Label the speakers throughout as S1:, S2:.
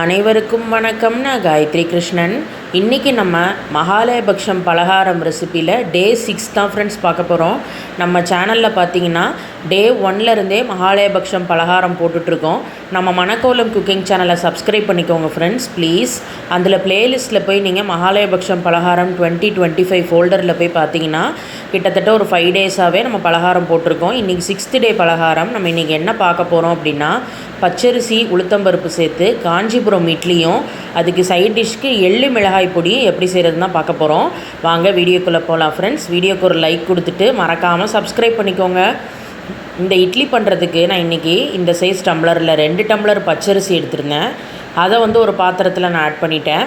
S1: அனைவருக்கும் வணக்கம் நான் காயத்ரி கிருஷ்ணன். இன்றைக்கி நம்ம மகாலயபக்ஷம் பலகாரம் ரெசிப்பியில் டே சிக்ஸ் தான் ஃப்ரெண்ட்ஸ் பார்க்க போகிறோம் நம்ம சேனலில் பார்த்தீங்கன்னா டே ஒன்லேருந்தே மகாலயபக்ஷம் பலகாரம் போட்டுட்ருக்கோம். நம்ம மணக்கோலம் குக்கிங் சேனலை சப்ஸ்கிரைப் பண்ணிக்கோங்க ஃப்ரெண்ட்ஸ் ப்ளீஸ் அதில் ப்ளேலிஸ்ட்டில் போய் நீங்கள் மகாலயபக்ஷம் பலகாரம் டுவெண்ட்டி டுவெண்ட்டி ஃபைவ் ஃபோல்டரில் போய் பார்த்தீங்கன்னா கிட்டத்தட்ட ஒரு ஃபைவ் டேஸாகவே நம்ம பலகாரம் போட்டிருக்கோம். இன்றைக்கி சிக்ஸ்த்து டே பலகாரம். நம்ம இன்றைக்கி என்ன பார்க்க போகிறோம் அப்படின்னா பச்சரிசி உளுத்தம்பருப்பு சேர்த்து காஞ்சிபுரம் இட்லியும் அதுக்கு சைட் டிஷ்க்கு எள்ளு மிளகாய் பொடி எப்படி செய்கிறதுன்னு பார்க்க போகிறோம் வாங்க வீடியோக்குள்ளே போகலாம் ஃப்ரெண்ட்ஸ் வீடியோக்கு ஒரு லைக் கொடுத்துட்டு மறக்காமல் சப்ஸ்கிரைப் பண்ணிக்கோங்க. இந்த இட்லி பண்ணுறதுக்கு நான் இன்றைக்கி இந்த சைஸ் டம்ளரில் ரெண்டு டம்ளர் பச்சரிசி எடுத்திருந்தேன். அதை வந்து ஒரு பாத்திரத்தில் நான் ஆட் பண்ணிட்டேன்.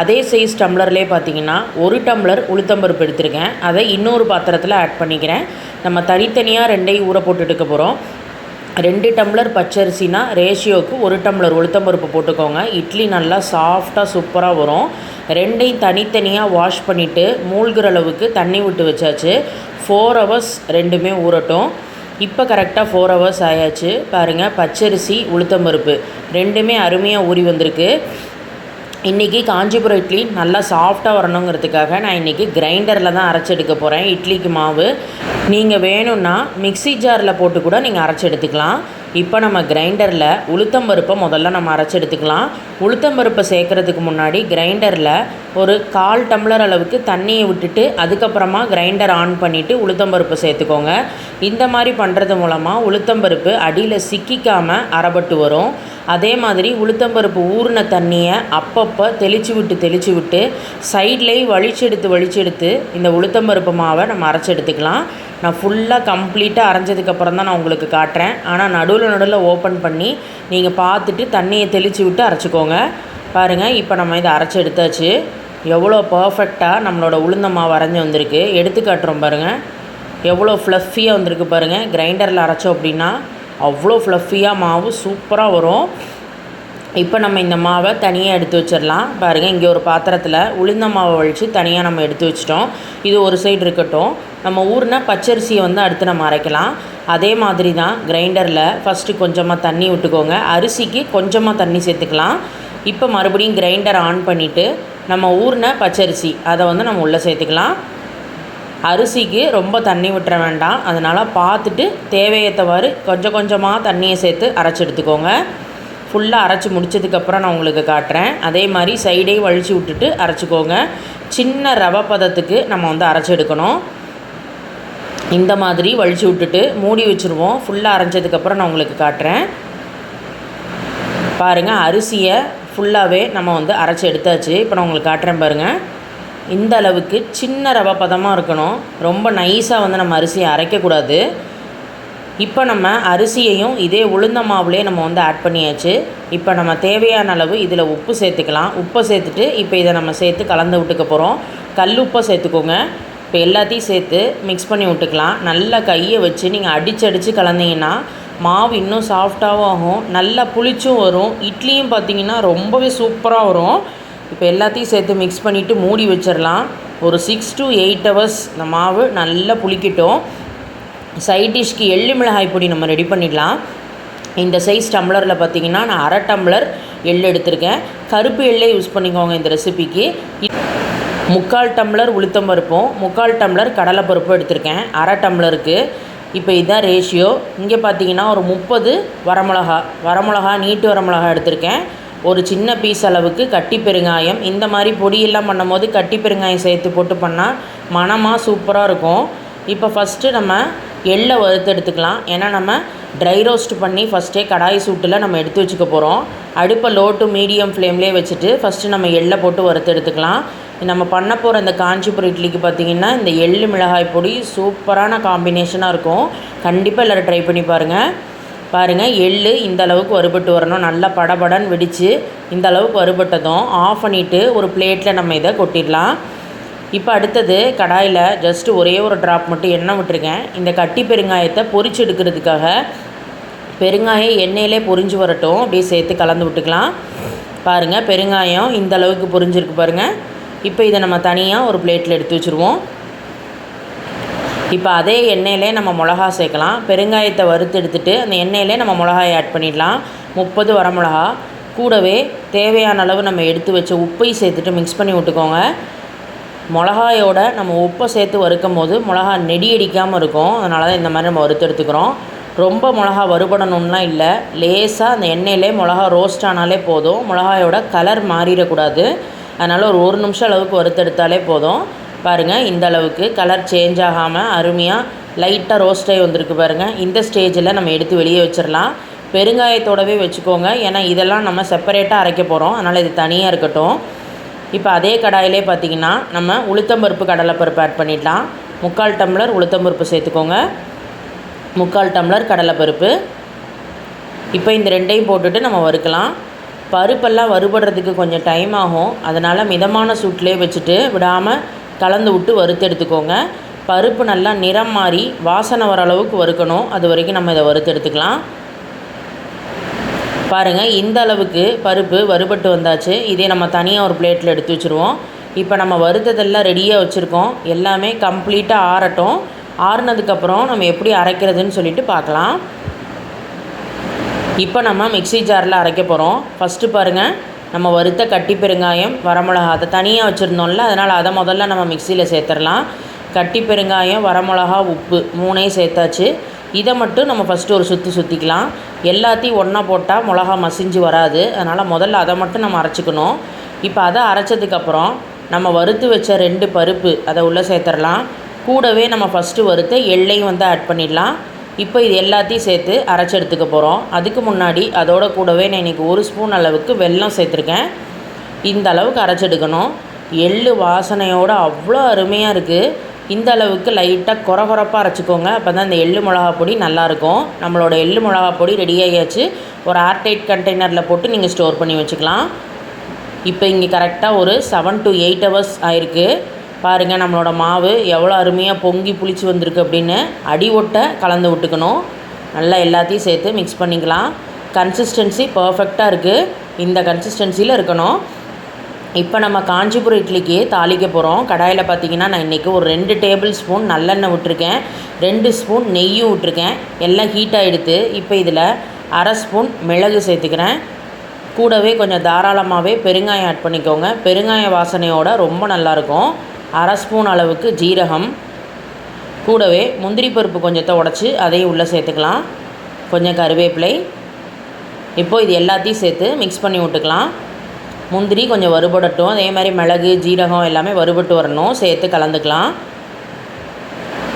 S1: அதே சைஸ் டம்ளர்லேயே பார்த்தீங்கன்னா ஒரு டம்ளர் உளுத்தம்பருப்பு எடுத்திருக்கேன். அதை இன்னொரு பாத்திரத்தில் ஆட் பண்ணிக்கிறேன். நம்ம தனித்தனியாக ரெண்டையும் ஊற போட்டு எடுக்க போகிறோம் ரெண்டு டம்ளர் பச்சரிசினா ரேஷியோவுக்கு ஒரு டம்ளர் உளுத்தம்பருப்பு போட்டுக்கோங்க. இட்லி நல்லா சாஃப்டாக சூப்பராக வரும். ரெண்டையும் தனித்தனியாக வாஷ் பண்ணிவிட்டு மூழ்கிற அளவுக்கு தண்ணி விட்டு வச்சாச்சு. ஃபோர் ஹவர்ஸ் ரெண்டுமே ஊறட்டும். இப்போ கரெக்டாக ஃபோர் ஹவர்ஸ் ஆயாச்சு. பாருங்கள் பச்சரிசி உளுத்தம்பருப்பு ரெண்டுமே அருமையாக ஊறி வந்திருக்கு. இன்றைக்கி காஞ்சிபுரம் இட்லி நல்லா சாஃப்டாக வரணுங்கிறதுக்காக நான் இன்றைக்கி கிரைண்டரில் தான் அரைச்சி எடுக்க போகிறேன் இட்லிக்கு மாவு. நீங்கள் வேணும்னா மிக்சி ஜாரில் போட்டு கூட நீங்கள் அரைச்சி எடுத்துக்கலாம். இப்போ நம்ம கிரைண்டரில் உளுத்தம்பருப்பை முதல்ல நம்ம அரைச்சி எடுத்துக்கலாம். உளுத்தம் பருப்பை சேர்க்குறதுக்கு முன்னாடி கிரைண்டரில் ஒரு கால் டம்ளர் அளவுக்கு தண்ணியை விட்டுட்டு அதுக்கப்புறமா கிரைண்டர் ஆன் பண்ணிவிட்டு உளுத்தம்பருப்பை சேர்த்துக்கோங்க. இந்த மாதிரி பண்ணுறது மூலமாக உளுத்தம் பருப்பு அடியில் சிக்கிக்காமல் அறப்பட்டு வரும். அதே மாதிரி உளுத்தம்பருப்பு ஊறின தண்ணியை அப்பப்போ தெளித்து விட்டு தெளித்து விட்டு சைட்லேயும் வலிச்செடுத்து வலிச்செடுத்து இந்த உளுத்தம்பருப்பு மாவை நம்ம அரைச்சி எடுத்துக்கலாம். நான் ஃபுல்லாக கம்ப்ளீட்டாக அரைஞ்சதுக்கப்புறம் தான் நான் உங்களுக்கு காட்டுறேன். ஆனால் நடுவில் நடுவில் ஓப்பன் பண்ணி நீங்கள் பார்த்துட்டு தண்ணியை தெளித்து விட்டு அரைச்சிக்கோங்க. பாருங்கள் இப்போ நம்ம இதை அரைச்சி எடுத்தாச்சு. எவ்வளோ பர்ஃபெக்டாக நம்மளோட உளுந்த மாவு அரைஞ்சி வந்திருக்கு. எடுத்து காட்டுறோம் பாருங்கள் எவ்வளோ ஃப்ளஃபியாக வந்திருக்கு பாருங்கள் கிரைண்டரில் அரைச்சோம் அப்படின்னா அவ்வளோ ஃப்ளஃபியாக மாவு சூப்பராக வரும். இப்போ நம்ம இந்த மாவை தனியாக எடுத்து வச்சிடலாம். பாருங்கள் இங்கே ஒரு பாத்திரத்தில் உளுந்த மாவை வழித்து தனியாக நம்ம எடுத்து வச்சிட்டோம். இது ஒரு சைடு இருக்கட்டும். நம்ம ஊர்னா பச்சரிசியை வந்து அடுத்து நம்ம அரைக்கலாம். அதே மாதிரி தான் கிரைண்டரில் ஃபஸ்ட்டு கொஞ்சமாக தண்ணி விட்டுக்கோங்க. அரிசிக்கு கொஞ்சமாக தண்ணி சேர்த்துக்கலாம். இப்போ மறுபடியும் கிரைண்டர் ஆன் பண்ணிவிட்டு நம்ம ஊர்ன பச்சரிசி அதை வந்து நம்ம உள்ளே சேர்த்துக்கலாம். அரிசிக்கு ரொம்ப தண்ணி விட்டுற வேண்டாம். அதனால் பார்த்துட்டு தேவையத்தவாறு கொஞ்சம் கொஞ்சமாக தண்ணியை சேர்த்து அரைச்சி எடுத்துக்கோங்க. ஃபுல்லாக அரைச்சி முடிச்சதுக்கப்புறம் நான் உங்களுக்கு காட்டுறேன். அதே மாதிரி சைடே வழித்து விட்டுட்டு அரைச்சிக்கோங்க. சின்ன ரவை பதத்துக்கு நம்ம வந்து அரைச்சி எடுக்கணும். இந்த மாதிரி வழித்து விட்டுட்டு மூடி வச்சுருவோம். ஃபுல்லாக அரைஞ்சதுக்கப்புறம் நான் உங்களுக்கு காட்டுறேன். பாருங்கள் அரிசியை ஃபுல்லாகவே நம்ம வந்து அரைச்சி எடுத்தாச்சு. இப்போ நான் உங்களுக்கு காட்டுறேன் பாருங்கள் இந்த அளவுக்கு சின்ன ரவை பதமாக இருக்கணும். ரொம்ப நைஸாக வந்து நம்ம அரிசியை அரைக்கக்கூடாது. இப்போ நம்ம அரிசியையும் இதே உளுந்த மாவுலேயே நம்ம வந்து ஆட் பண்ணியாச்சு. இப்போ நம்ம தேவையான அளவு இதில் உப்பு சேர்த்துக்கலாம். உப்பை சேர்த்துட்டு இப்போ இதை நம்ம சேர்த்து கலந்து விட்டுக்க போகிறோம் கல் உப்பை சேர்த்துக்கோங்க. இப்போ எல்லாத்தையும் சேர்த்து மிக்ஸ் பண்ணி விட்டுக்கலாம். நல்லா கையை வச்சு நீங்கள் அடித்து அடித்து கலந்தீங்கன்னா மாவு இன்னும் சாஃப்டாகவும் ஆகும். நல்லா புளிச்சும் வரும். இட்லியும் பார்த்திங்கன்னா ரொம்பவே சூப்பராக வரும். இப்போ எல்லாத்தையும் சேர்த்து மிக்ஸ் பண்ணிவிட்டு மூடி வச்சிடலாம். ஒரு சிக்ஸ் டு எயிட் ஹவர்ஸ் இந்த மாவு நல்லா புளிக்கட்டும். சைட் டிஷ்க்கு மிளகாய் பொடி நம்ம ரெடி பண்ணிடலாம். இந்த சைஸ் டம்ளரில் பார்த்தீங்கன்னா நான் அரை டம்ளர் எள் எடுத்திருக்கேன். கருப்பு எள்ளே யூஸ் பண்ணிக்கோங்க இந்த ரெசிபிக்கு முக்கால் டம்ளர் உளுத்தம் பருப்பும் முக்கால் டம்ளர் கடலைப்பருப்பும் எடுத்திருக்கேன். அரை டம்ளருக்கு இப்போ இதுதான் ரேஷியோ இங்கே பார்த்தீங்கன்னா ஒரு முப்பது வரமிளகா வரமிளகா நீட்டு வரமிளகா எடுத்திருக்கேன். ஒரு சின்ன பீஸ் அளவுக்கு கட்டி பெருங்காயம். இந்த மாதிரி பொடியெல்லாம் பண்ணும்போது கட்டி பெருங்காயம் சேர்த்து போட்டு பண்ணால் மணமாக சூப்பராக இருக்கும். இப்போ ஃபஸ்ட்டு நம்ம எள்ளை வறுத்து எடுத்துக்கலாம். ஏன்னா நம்ம ட்ரை ரோஸ்ட் பண்ணி ஃபஸ்ட்டே கடாய் சூட்டில் நம்ம எடுத்து வச்சுக்க போகிறோம் அடுப்பை லோ டு மீடியம் ஃப்ளேம்லேயே வச்சுட்டு ஃபஸ்ட்டு நம்ம எள்ளை போட்டு வறுத்து எடுத்துக்கலாம். நம்ம பண்ண போகிற இந்த காஞ்சிபுரம் இட்லிக்கு பார்த்திங்கன்னா இந்த எள்ளு மிளகாய் பொடி சூப்பரான காம்பினேஷனாக இருக்கும். கண்டிப்பாக எல்லோரும் ட்ரை பண்ணி பாருங்கள் பாருங்கள் எள்ளு இந்த அளவுக்கு வறுபட்டு வரணும். நல்லா படபடன்னு வெடித்து இந்த அளவுக்கு வறுபட்டதும் ஆஃப் பண்ணிவிட்டு ஒரு பிளேட்டில் நம்ம இதை கொட்டிடலாம். இப்போ அடுத்தது கடாயில் ஜஸ்ட்டு ஒரே ஒரு ட்ராப் மட்டும் எண்ணெய் விட்டுருக்கேன். இந்த கட்டி பெருங்காயத்தை பொரிச்சு எடுக்கிறதுக்காக பெருங்காயம் எண்ணெயிலே பொரிஞ்சு வரட்டும். அப்படியே சேர்த்து கலந்து விட்டுக்கலாம். பாருங்கள் பெருங்காயம் இந்த அளவுக்கு பொரிஞ்சிருக்கு பாருங்கள் இப்போ இதை நம்ம தனியாக ஒரு பிளேட்டில் எடுத்து வச்சுருவோம். இப்போ அதே எண்ணெயிலே நம்ம மிளகா சேர்க்கலாம். பெருங்காயத்தை வறுத்து எடுத்துகிட்டு அந்த எண்ணெயிலே நம்ம மிளகாயை ஆட் பண்ணிடலாம். முப்பது வரமிளகா கூடவே தேவையான அளவு நம்ம எடுத்து வச்ச உப்பை சேர்த்துட்டு மிக்ஸ் பண்ணி விட்டுக்கோங்க. மிளகாயோட நம்ம உப்பை சேர்த்து வறுக்கும் போது மிளகா நெடி அடிக்காமல் இருக்கும். அதனால தான் இந்த மாதிரி நம்ம வறுத்து எடுத்துக்கிறோம். ரொம்ப மிளகா வறுபடணும்லாம் இல்லை. லேசாக அந்த எண்ணெயிலே மிளகா ரோஸ்ட் ஆனாலே போதும். மிளகாயோட கலர் மாறிடக்கூடாது. அதனால் ஒரு ஒரு நிமிஷம் அளவுக்கு வறுத்தெடுத்தாலே போதும். பாருங்கள் இந்த அளவுக்கு கலர் சேஞ்ச் ஆகாமல் அருமையாக லைட்டாக ரோஸ்ட் ஆகி வந்திருக்கு பாருங்கள் இந்த ஸ்டேஜில் நம்ம எடுத்து வெளியே வச்சிடலாம் பெருங்காயத்தோடவே வச்சுக்கோங்க. ஏன்னா இதெல்லாம் நம்ம செப்பரேட்டாக அரைக்க போகிறோம் அதனால் இது தனியாக இருக்கட்டும். இப்போ அதே கடாயிலே பார்த்தீங்கன்னா நம்ம உளுத்தம்பருப்பு கடலைப்பருப்பு ஆட் பண்ணிடலாம். முக்கால் டம்ளர் உளுத்தம்பருப்பு சேர்த்துக்கோங்க. முக்கால் டம்ளர் கடலைப்பருப்பு இப்போ இந்த ரெண்டையும் போட்டுட்டு நம்ம வறுக்கலாம். பருப்பெல்லாம் வறுபடுறதுக்கு கொஞ்சம் டைம் ஆகும். அதனால் மிதமான சூட்லேயே வச்சுட்டு விடாமல் கலந்து விட்டு வறுத்து எடுத்துக்கோங்க. பருப்பு நல்லா நிறம் மாறி வாசனை வர அளவுக்கு வறுக்கணும். அது வரைக்கும் நம்ம இதை வறுத்து எடுத்துக்கலாம். பாருங்கள் இந்த அளவுக்கு பருப்பு வறுபட்டு வந்தாச்சு. இதே நம்ம தனியாக ஒரு பிளேட்டில் எடுத்து வச்சுருவோம். இப்போ நம்ம வறுத்ததெல்லாம் ரெடியாக வச்சுருக்கோம். எல்லாமே கம்ப்ளீட்டாக ஆறட்டும். ஆறுனதுக்கப்புறம் நம்ம எப்படி அரைக்கிறதுன்னு சொல்லிட்டு பார்க்கலாம். இப்போ நம்ம மிக்ஸி ஜாரில் அரைக்க போகிறோம் ஃபஸ்ட்டு பாருங்கள் நம்ம வறுத்த கட்டி பெருங்காயம் வரமிளகா அதை தனியாக வச்சுருந்தோம்ல அதனால் அதை முதல்ல நம்ம மிக்சியில் சேர்த்துடலாம். கட்டி பெருங்காயம் வரமிளகா உப்பு மூணையும் சேர்த்தாச்சு. இதை மட்டும் நம்ம ஃபஸ்ட்டு ஒரு சுற்றி சுற்றிக்கலாம் எல்லாத்தையும் ஒன்றா போட்டால் மிளகா மசிஞ்சு வராது. அதனால் முதல்ல அதை மட்டும் நம்ம அரைச்சிக்கணும். இப்போ அதை அரைச்சதுக்கப்புறம் நம்ம வறுத்து வச்ச ரெண்டு பருப்பு அதை உள்ளே சேர்த்துடலாம். கூடவே நம்ம ஃபஸ்ட்டு வறுத்த எள்ளையும் வந்து ஆட் பண்ணிடலாம். இப்போ இது எல்லாத்தையும் சேர்த்து அரைச்சி எடுத்துக்க போகிறோம் அதுக்கு முன்னாடி அதோட கூடவே நான் இன்றைக்கி ஒரு ஸ்பூன் அளவுக்கு வெல்லம் சேர்த்துருக்கேன். இந்த அளவுக்கு அரைச்செடுக்கணும் எள்ளு வாசனையோடு அவ்வளோ அருமையாக இருக்குது இந்த அளவுக்கு லைட்டாக குறை குறைப்பாக அரைச்சிக்கோங்க. அப்போ தான் இந்த எள்ளு மிளகா பொடி நல்லாயிருக்கும். நம்மளோட எள்ளு மிளகா பொடி ரெடி ஆகியாச்சு. ஒரு ஏர்டைட் கண்டெய்னரில் போட்டு நீங்கள் ஸ்டோர் பண்ணி வச்சுக்கலாம். இப்போ இங்கே கரெக்டாக ஒரு செவன் டு எயிட் ஹவர்ஸ் ஆயிருக்கு. பாருங்கள் நம்மளோட மாவு எவ்வளோ அருமையாக பொங்கி புளிச்சு வந்திருக்கு அப்படின்னு அடி ஒட்டை கலந்து விட்டுக்கணும். நல்லா எல்லாத்தையும் சேர்த்து மிக்ஸ் பண்ணிக்கலாம். கன்சிஸ்டன்சி பர்ஃபெக்டாக இருக்குது இந்த கன்சிஸ்டன்சியில் இருக்கணும். இப்போ நம்ம காஞ்சிபுரம் இட்லிக்கு தாளிக்க போகிறோம். கடாயில் பார்த்தீங்கன்னா நான் இன்றைக்கி ஒரு ரெண்டு டேபிள் ஸ்பூன் நல்லெண்ணெய் விட்டுருக்கேன். ரெண்டு ஸ்பூன் நெய்யும் விட்டுருக்கேன். எல்லாம் ஹீட் ஆகிடுது இப்போ இதில் அரை ஸ்பூன் மிளகு சேர்த்துக்கிறேன். கூடவே கொஞ்சம் தாராளமாகவே பெருங்காயம் ஆட் பண்ணிக்கோங்க. பெருங்காய வாசனையோடு ரொம்ப நல்லாயிருக்கும். அரை ஸ்பூன் அளவுக்கு ஜீரகம். கூடவே முந்திரி பருப்பு கொஞ்சத்தை உடச்சி அதையும் உள்ளே சேர்த்துக்கலாம். கொஞ்சம் கருவேப்பிலை. இப்போது இது எல்லாத்தையும் சேர்த்து மிக்ஸ் பண்ணி விட்டுக்கலாம். முந்திரி கொஞ்சம் வறுபடட்டும். அதே மாதிரி மிளகு ஜீரகம் எல்லாமே வறுபட்டு வரணும். சேர்த்து கலந்துக்கலாம்.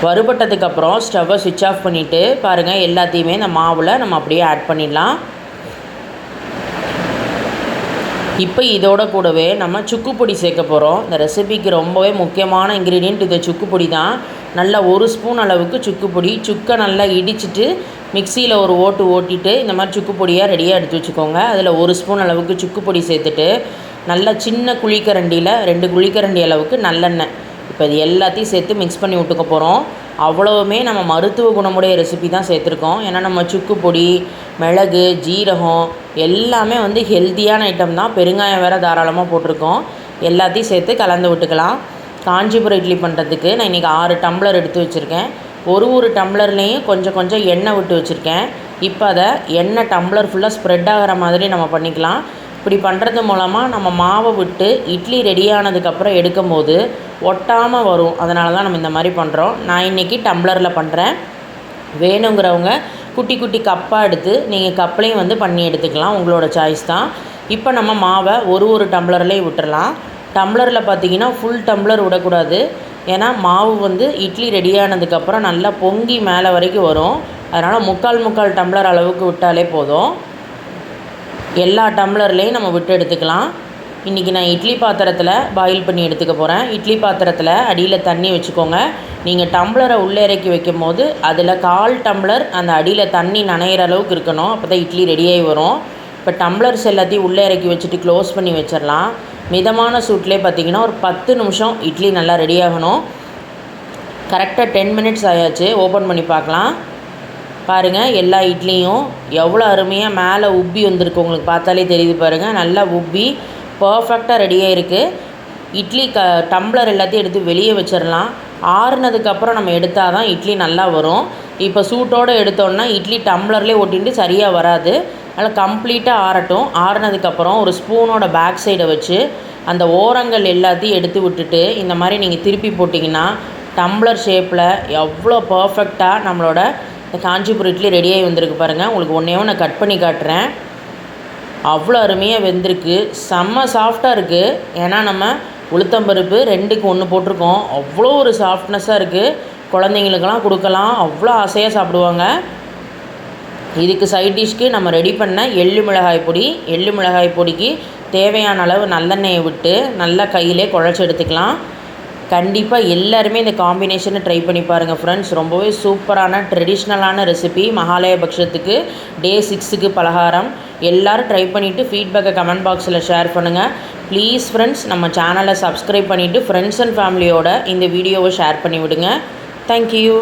S1: வறுபட்டதுக்கப்புறம் ஸ்டவ்வை சுவிட்ச் ஆஃப் பண்ணிவிட்டு பாருங்கள் எல்லாத்தையுமே இந்த மாவில் நம்ம அப்படியே ஆட் பண்ணிடலாம். இப்போ இதோட கூடவே நம்ம சுக்குப்பொடி சேர்க்க போகிறோம் இந்த ரெசிபிக்கு ரொம்பவே முக்கியமான இன்க்ரீடியன்ட் இந்த சுக்குப்பொடி தான். நல்லா ஒரு ஸ்பூன் அளவுக்கு சுக்கு பொடி சுக்கை நல்லா இடிச்சிட்டு மிக்சியில் ஒரு ஓட்டு ஓட்டிட்டு இந்த மாதிரி சுக்கு பொடியாக ரெடியாக எடுத்து வச்சுக்கோங்க. அதில் ஒரு ஸ்பூன் அளவுக்கு சுக்கு பொடி சேர்த்துட்டு நல்லா சின்ன குழிக்கரண்டியில் ரெண்டு குழிக்கரண்டி அளவுக்கு நல்லெண்ணெய். இப்போ இது எல்லாத்தையும் சேர்த்து மிக்ஸ் பண்ணி விட்டுக்க போகிறோம் அவ்வளவுமே நம்ம மருத்துவ குணமுடைய ரெசிபி தான் சேர்த்துருக்கோம். ஏன்னா நம்ம சுக்கு பொடி மிளகு ஜீரகம் எல்லாமே வந்து ஹெல்த்தியான ஐட்டம் தான். பெருங்காயம் வேறு தாராளமாக போட்டிருக்கோம். எல்லாத்தையும் சேர்த்து கலந்து விட்டுக்கலாம். காஞ்சிபுரம் இட்லி பண்ணுறதுக்கு நான் இன்றைக்கி ஆறு டம்ளர் எடுத்து வச்சுருக்கேன். ஒரு ஒரு டம்ளர்லேயும் கொஞ்சம் கொஞ்சம் எண்ணெய் விட்டு வச்சுருக்கேன். இப்போ அதை எண்ணெய் டம்ளர் ஃபுல்லாக ஸ்ப்ரெட் ஆகிற மாதிரி நம்ம பண்ணிக்கலாம். இப்படி பண்ணுறது மூலமாக நம்ம மாவை விட்டு இட்லி ரெடியானதுக்கப்புறம் எடுக்கும்போது ஒட்டாமல் வரும். அதனால தான் நம்ம இந்த மாதிரி பண்ணுறோம் நான் இன்றைக்கி டம்ளரில் பண்ணுறேன் வேணுங்கிறவங்க குட்டி குட்டி கப்பாக எடுத்து நீங்கள் கப்லையும் வந்து பண்ணி எடுத்துக்கலாம். உங்களோட சாய்ஸ் தான். இப்போ நம்ம மாவை ஒரு ஒரு டம்ளர்லேயும் விட்டுறலாம். டம்ளரில் பார்த்தீங்கன்னா ஃபுல் டம்ளர் விடக்கூடாது. ஏன்னா மாவு வந்து இட்லி ரெடியானதுக்கப்புறம் நல்லா பொங்கி மேலே வரைக்கும் வரும். அதனால் முக்கால் முக்கால் டம்ளர் அளவுக்கு விட்டாலே போதும். எல்லா டம்ளர்லேயும் நம்ம விட்டு எடுத்துக்கலாம். இன்றைக்கி நான் இட்லி பாத்திரத்தில் பாயில் பண்ணி எடுத்துக்க போகிறேன் இட்லி பாத்திரத்தில் அடியில் தண்ணி வச்சுக்கோங்க. நீங்கள் டம்ளரை உள்ளே இறக்கி வைக்கும் போது அதில் கால் டம்ளர் அந்த அடியில் தண்ணி நனையிற அளவுக்கு இருக்கணும். அப்போ தான் இட்லி ரெடியாகி வரும். இப்போ டம்ளர்ஸ் எல்லாத்தையும் உள்ளே இறக்கி வச்சுட்டு க்ளோஸ் பண்ணி வச்சிடலாம். மிதமான சூட்லேயே பார்த்தீங்கன்னா ஒரு பத்து நிமிஷம் இட்லி நல்லா ரெடி ஆகணும். கரெக்டாக டென் மினிட்ஸ் ஆயாச்சு. ஓப்பன் பண்ணி பார்க்கலாம். பாருங்கள் எல்லா இட்லியும் எவ்வளோ அருமையாக மேலே உப்பி வந்திருக்கு. உங்களுக்கு பார்த்தாலே தெரியுது பாருங்கள் நல்லா உப்பி பர்ஃபெக்டாக ரெடியாக இருக்குது இட்லி க டம்ளர் எல்லாத்தையும் எடுத்து வெளியே வச்சிடலாம். ஆறுனதுக்கப்புறம் நம்ம எடுத்தால் தான் இட்லி நல்லா வரும். இப்போ சூட்டோடு எடுத்தோன்னா இட்லி டம்ளர்லேயே ஒட்டிட்டு சரியாக வராது. நல்லா கம்ப்ளீட்டாக ஆறட்டும். ஆறுனதுக்கப்புறம் ஒரு ஸ்பூனோட பேக் சைடை வச்சு அந்த ஓரங்கள் எல்லாத்தையும் எடுத்து விட்டுட்டு இந்த மாதிரி நீங்கள் திருப்பி போட்டிங்கன்னா டம்ளர் ஷேப்பில் எவ்வளோ பர்ஃபெக்டாக நம்மளோட காஞ்சிபுரம் இட்லி ரெடியாகி வந்திருக்கு பாருங்கள் உங்களுக்கு ஒன்றே ஒன்று கட் பண்ணி காட்டுறேன். அவ்வளோ அருமையாக வெந்திருக்கு. செம்ம சாஃப்டாக இருக்குது ஏன்னா நம்ம உளுத்தம்பருப்பு ரெண்டுக்கு ஒன்று போட்டிருக்கோம். அவ்வளோ ஒரு சாஃப்ட்னஸாக இருக்குது குழந்தைங்களுக்கெல்லாம் கொடுக்கலாம். அவ்வளோ ஆசையாக சாப்பிடுவாங்க. இதுக்கு சைட் டிஷ்க்கு நம்ம ரெடி பண்ண எள்ளு மிளகாய் பொடி எள்ளு மிளகாய் பொடிக்கு தேவையான அளவு நல்லெண்ணெயை விட்டு நல்லா கையிலே குழச்சி எடுத்துக்கலாம். கண்டிப்பாக எல்லாருமே இந்த காம்பினேஷனை ட்ரை பண்ணி பாருங்கள் ஃப்ரெண்ட்ஸ் ரொம்பவே சூப்பரான ட்ரெடிஷ்னலான ரெசிபி மகாலய பட்சத்துக்கு டே சிக்ஸுக்கு பலகாரம். எல்லோரும் ட்ரை பண்ணிவிட்டு ஃபீட்பேக்கை கமெண்ட் பாக்ஸில் ஷேர் பண்ணுங்கள் ப்ளீஸ் ஃப்ரெண்ட்ஸ் நம்ம சேனலை சப்ஸ்கிரைப் பண்ணிவிட்டு ஃப்ரெண்ட்ஸ் அண்ட் ஃபேமிலியோட இந்த வீடியோவை ஷேர் பண்ணி விடுங்க தேங்க்யூ